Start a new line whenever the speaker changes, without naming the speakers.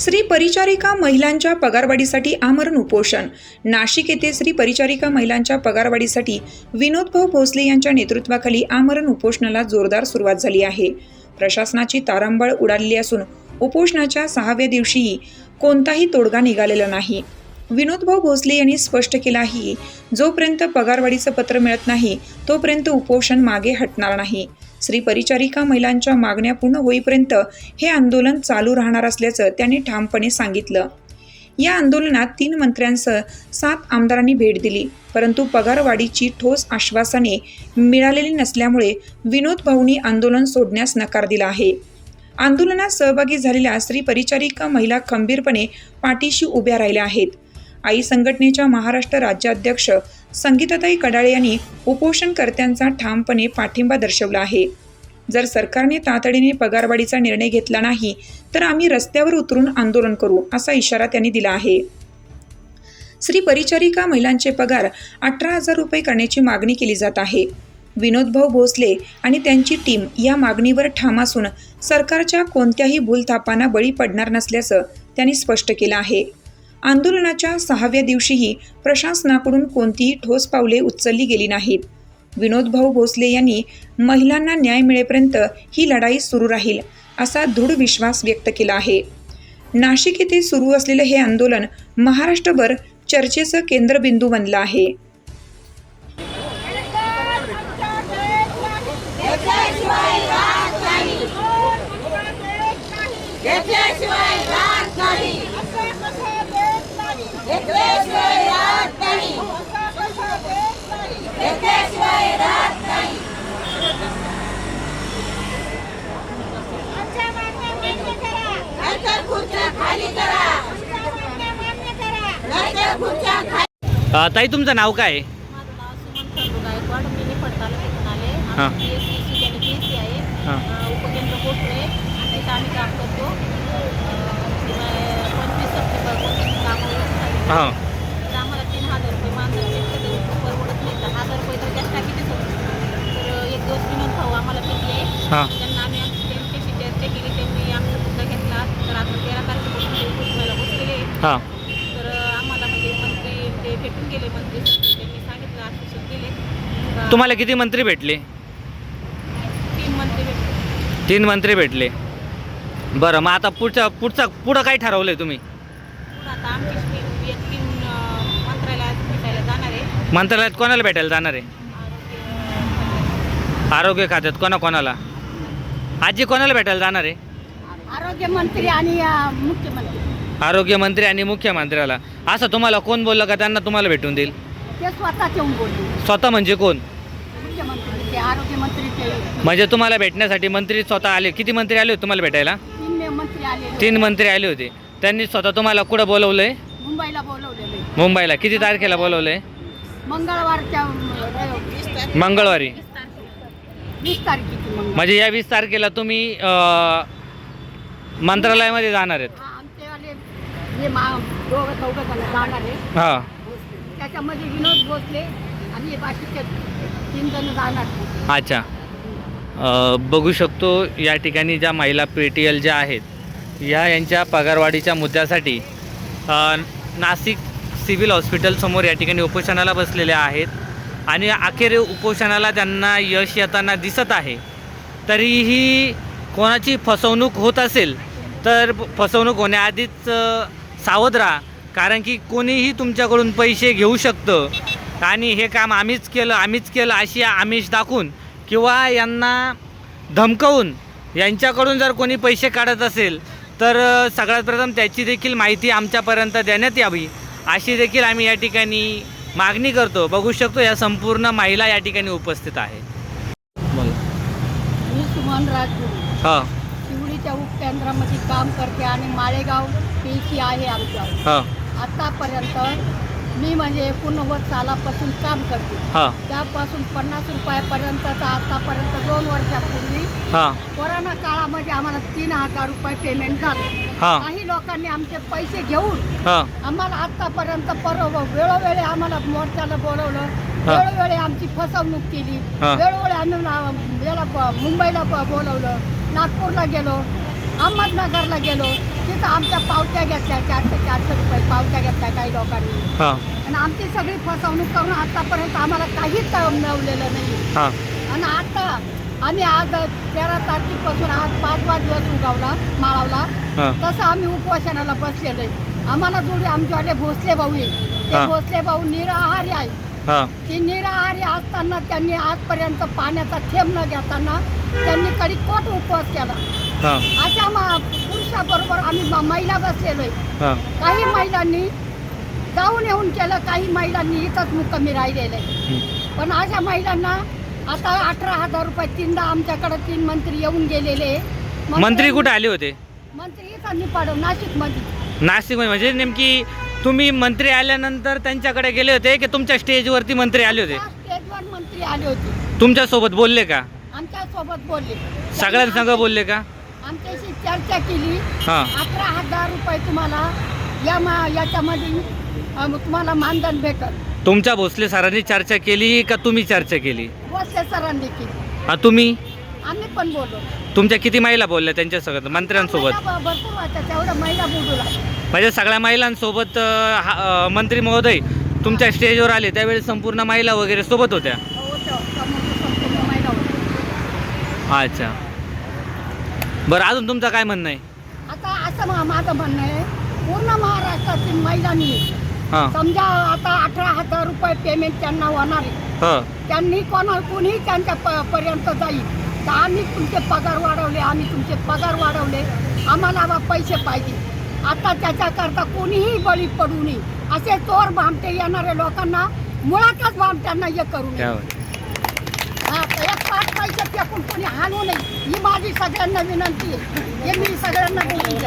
श्री परिचारिका महिलांच्या पगारवाढीसाठी आमरण उपोषण. नाशिक येथे श्री परिचारिका महिलांच्या पगारवाढीसाठी विनोदभाऊ भोसले यांच्या नेतृत्वाखाली आमरण उपोषणाला जोरदार सुरुवात झाली आहे. प्रशासनाची तारांबळ उडालेली असून उपोषणाच्या सहाव्या दिवशीही कोणताही तोडगा निघालेला नाही. विनोदभाऊ भोसले यांनी स्पष्ट केलं आहे की जोपर्यंत पगारवाढीचं पत्र मिळत नाही तोपर्यंत उपोषण मागे हटणार नाही. श्री परिचारिका महिलांच्या मागण्या पूर्ण होईपर्यंत हे आंदोलन चालू राहणार असल्याचं त्यांनी ठामपणे सांगितलं. या आंदोलनात तीन मंत्र्यांसह सात आमदारांनी भेट दिली परंतु पगारवाढीची ठोस आश्वासने मिळालेली नसल्यामुळे विनोद भाऊंनी आंदोलन सोडण्यास नकार दिला आहे. आंदोलनात सहभागी झालेल्या स्त्री परिचारिका महिला खंबीरपणे पाठीशी उभ्या राहिल्या आहेत. आई संघटनेच्या महाराष्ट्र राज्याध्यक्ष संगीताताई कडाळे यांनी उपोषणकर्त्यांचा ठामपणे पाठिंबा दर्शवला आहे. जर सरकारने तातडीने पगारवाढीचा निर्णय घेतला नाही तर आम्ही रस्त्यावर उतरून आंदोलन करू असा इशारा त्यांनी दिला आहे. श्री परिचारिका महिलांचे पगार अठरा हजार रुपये करण्याची मागणी केली जात आहे. विनोदभाऊ भोसले आणि त्यांची टीम या मागणीवर ठाम असून सरकारच्या कोणत्याही भूलथापांना बळी पडणार नसल्याचं त्यांनी स्पष्ट केलं आहे. आंदोलनाच्या सहाव्या दिवशीही प्रशासनाकडून कोणतीही ठोस पावले उचलली गेली नाहीत. विनोदभाऊ भोसले यांनी महिलांना न्याय मिळेपर्यंत ही लढाई सुरू राहील असा दृढ विश्वास व्यक्त केला आहे. नाशिक येथे सुरू असलेलं हे आंदोलन महाराष्ट्रभर चर्चेचं केंद्रबिंदू बनलं आहे.
घेतल्याशिवाय राहत नाही घेतल्याशिवाय राहत नाही घेतल्याशिवाय राहत नाही नाहीतर खुर्च्या खाली करा नाहीतर खुर्च्या खाली
अ, ताई तुमचं नाव काय?
नाव सुमन खंडू गायकवाड मी निफाड तालुक्यातून आले
हां.
आमची पी एस सी सी आणि पी एस सी आहे
हां.
अं, उपकेंद्र कोठरे तिथं आम्ही काम करतो अं, पंचवीस सप्टेंबरपासून कामावर झाले.
हां.
तर आम्हाला तीन हजार रुपये परवडत नाही. हजार रुपये तर होते तर एक दिवस विनोद भाऊ आम्हाला भेटले
हां.
त्यांना आम्ही आमची त्यांच्याशी चर्चा केली त्यांनी आमचा मुद्दा घेतला. तर आपण तेरा तारखेपासून ते उपोषणाला बसलेले
हां.
तर आम्हाला म्हणजे मंत्री ते भेटून गेले. मंत्री त्यांनी सांगितलं आश्वासन दिले. का
तुम्हाला किती मंत्री भेटले?
तीन मंत्री भेटले.
तीन मंत्री भेटले. बरं मग आता पुढच्या पुढचा पुढं काय ठरवलं आहे तुम्ही?
पुढं आता आमची मंत्रालयात भेटायला जाणार आहे.
मंत्रालयात कोणाला भेटायला जाणार आहे?
आरोग्य
खात्यात कोणा कोणाला? आजी कोणाला भेटायला जाणार आहे?
आरोग्यमंत्री आणि मुख्यमंत्री.
आरोग्यमंत्री आणि मुख्यमंत्र्याला. असं तुम्हाला कोण बोललं का त्यांना तुम्हाला भेटून देईल?
ते स्वतःच येऊन बोलले
स्वतः म्हणजे कोण? म्हणजे तुम्हाला भेटण्यासाठी मंत्री स्वतः आले. किती मंत्री आले होते तुम्हाला भेटायला?
तीन मंत्री आले
तीन मंत्री आले होते. त्यांनी स्वतः तुम्हाला कुठं बोलवलं आहे
मुंबईला बोलवलेले.
मुंबईला. किती तारखेला बोलवलं?
मंगळवारच्या
मंगळवारी.
वीस तारखेची मंगळ
म्हणजे या वीस तारखेला तुम्ही अं, मंत्रालयामध्ये जाणार आहेत.
आमचेवाले जे मा दोघं चौघं जण जाणार आहे
हां.
त्याच्यामध्ये विनोद भोसले आणि हे बाकीचे तीन जण जाणार.
अच्छा. अ, बघू शकतो या ठिकाणी ज्या महिला पी टी एल ज्या आहेत या यांच्या पगारवाढीच्या मुद्द्यासाठी अ, नाशिक सिव्हिल हॉस्पिटलसमोर या ठिकाणी उपोषणाला बसलेल्या आहेत. आणि अखेर उपोषणाला त्यांना यश येताना दिसत आहे. तरीही कोणाची फसवणूक होत असेल तर फसवणूक होण्याआधीच सावध राहा. कारण की कोणीही तुमच्याकडून पैसे घेऊ शकतं. आणि हे काम आम्हीच केलं आम्हीच केलं अशी आमिष दाखवून किंवा यांना धमकवून यांच्याकडून जर कोणी पैसे काढत असेल तर सगळ्यात प्रथम त्याची देखील माहिती आमच्यापर्यंत देण्यात यावी. अशी देखील आम्ही या ठिकाणी मागणी करतो. बघू शकतो या संपूर्ण महिला या ठिकाणी उपस्थित आहे.
मी सुमन राजगुरू.
हां.
शिवडीच्या उपकेंद्रामध्ये काम करते आणि माळेगाव पेशी आहे आमच्या
हां.
आतापर्यंत मी म्हणजे एकोणनव्वद सालापासून काम करते.
हां.
त्यापासून पन्नास रुपयापर्यंतचा आतापर्यंत दोन वर्षापूर्वी
हां.
कोरोना काळामध्ये आम्हाला तीन हजार रुपये पेमेंट झालं.
हां.
काही लोकांनी आमचे पैसे घेऊन
हां.
आम्हाला आतापर्यंत परव वेळोवेळी आम्हाला मोर्चाला बोलवलं.
हा.
वेळोवेळी आमची फसवणूक केली.
हा.
वेळोवेळी आम्ही ना- याला ब- मुंबईला बोलवलं. नागपूरला गेलो. अहमदनगरला गेलो तिथं
आमच्या पावत्या घेतल्या चारशे चारशे रुपये पावत्या घेतल्या काही लोकांनी.
हां.
आणि आमची सगळी फसवणूक करून आतापर्यंत आम्हाला काहीच मिळवलेलं नाही.
हां.
आणि आता आम्ही आज तेरा तारखेपासून आज पाचवा दिवस उगावला माळवला.
हां.
तसं आम्ही उपोषणाला बसलेलो आहे. आम्हाला जोडी आमच्यावाले भोसले भाऊ आहे. ते
हा.
भोसले भाऊ निराहारी आहे.
हां.
की निराहारी असताना त्यांनी आजपर्यंत पाण्याचा थेंब न घेताना त्यांनी कडीकोट उपवास केला. अशा पुरुषाबरोबर आम्ही महिला बसलेलो आहे
हां.
काही महिलांनी जाऊन येऊन केलं काही महिलांनी इथंच मुक्कामी राहिलेलं. आहे. पण अशा महिलांना आता अठरा हजार रुपये तीनदा आमच्याकडे तीन मंत्री येऊन गेलेले.
मंत्री कुठे आले होते?
मंत्री इथं निपाड नाशिकमध्ये.
नाशिक म्हणजे नेमकी तुम्ही मंत्री आल्यानंतर त्यांच्याकडे गेले होते की तुमच्या स्टेजवरती मंत्री आले होते?
स्टेजवर मंत्री आले होते.
तुमच्यासोबत बोलले का?
आमच्यासोबत बोलले.
सगळ्यांसंग बोलले का?
आमच्याशी चर्चा केली.
हां.
अठरा हजार रुपये तुम्हाला या मा याच्यामध्ये अं, तुम्हाला मानधन भेटल.
तुमच्या भोसले सरांनी चर्चा केली का तुम्ही चर्चा केली?
वसले सरांनी केली.
हा तुम्ही?
आम्ही पण बोललो.
तुमच्या किती महिला बोलल्या त्यांच्यासोबत मंत्र्यांसोबत?
महिला भ- भरपूर वाटतात तेवढ्या महिला बोलू लागल्या.
म्हणजे सगळ्या महिलांसोबत अं, हा- अं, मंत्री महोदय तुमच्या स्टेजवर आले त्यावेळी संपूर्ण महिला वगैरे सोबत होत्या?
समोर महिला होत्या.
अच्छा. बरं अजून तुमचं काय म्हणणं आहे?
आता असं मा- माझं म्हणणं आहे पूर्ण महाराष्ट्रातील महिलांनी
हां.
समजा आता अठरा हजार रुपये पेमेंट त्यांना होणार आहे.
हां.
त्यांनी कोणा कोणीही त्यांच्या प पर्यंत जाईल. तर आम्ही तुमचे पगार वाढवले आम्ही तुमचे पगार वाढवले. आम्हाला बा पैसे पाहिजे. आता त्याच्याकरता कोणीही बळी पडू नये. असे चोर भामटे येणाऱ्या लोकांना मुळातच भामट्यांना हे करू नये. हा, तर पाच पैसे फेकून कोणी हाणू नये. ही माझी सगळ्यांना विनंती आहे. हे मी सगळ्यांना बोलून